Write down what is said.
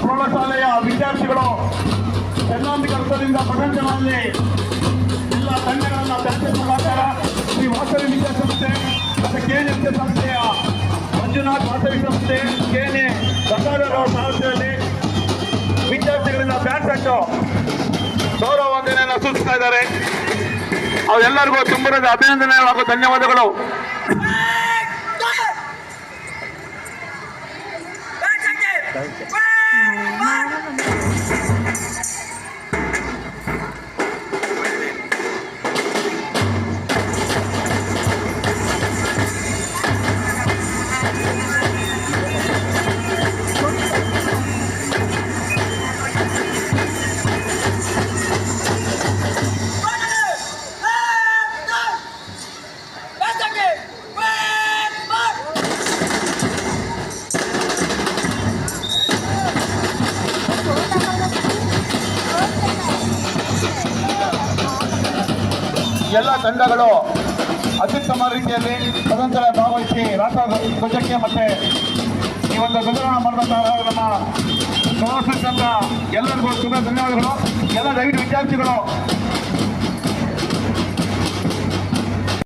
ಪ್ರೌಢಶಾಲೆಯ ವಿದ್ಯಾರ್ಥಿಗಳು ಚೆನ್ನಾಗಿ ಕೆಲಸದಿಂದ ಪ್ರಪಂಚಗಳಲ್ಲಿ ಎಲ್ಲ ತಂಡಗಳನ್ನು ಮುಖಾಂತರ ಶ್ರೀ ವಾಸವಿ ವಿದ್ಯಾಸಂಸ್ಥೆ ಮತ್ತು ಕೆಎನ್ಎಸ್ ಸಂಸ್ಥೆಯ ಮಂಜುನಾಥ್ ವಾಸವಿ ಸಂಸ್ಥೆ ಕೆಎನ್ಎ ಗಂಗಾಧರ ಸಂಸ್ಥೆಯಲ್ಲಿ ವಿದ್ಯಾರ್ಥಿಗಳಿಂದ ಬ್ಯಾಟ್ ಸೆಟ್ಟು ಗೌರವ ವಂದನೆಯನ್ನು ಸೂಚಿಸ್ತಾ ಇದ್ದಾರೆ ಅವರೆಲ್ಲರಿಗೂ ತುಂಬರದ ಅಭಿನಂದನೆ ಹಾಗೂ ಧನ್ಯವಾದಗಳು Nồi. ಎಲ್ಲ ತಂಡಗಳು ಅತ್ಯುತ್ತಮ ರೀತಿಯಲ್ಲಿ ತದನಂತರ ಭಾಗವಹಿಸಿ ರಾಷ್ಟ್ರ ಧ್ವಜಕ್ಕೆ ಮತ್ತೆ ಈ ಒಂದು ಮಾಡಿದಂತಹ ನಮ್ಮ ಪ್ರವಾಸಿಗರಂತ ಎಲ್ಲರಿಗೂ ತುಂಬ ಧನ್ಯವಾದಗಳು. ಎಲ್ಲ ದಯವಿಟ್ಟು ವಿದ್ಯಾರ್ಥಿಗಳು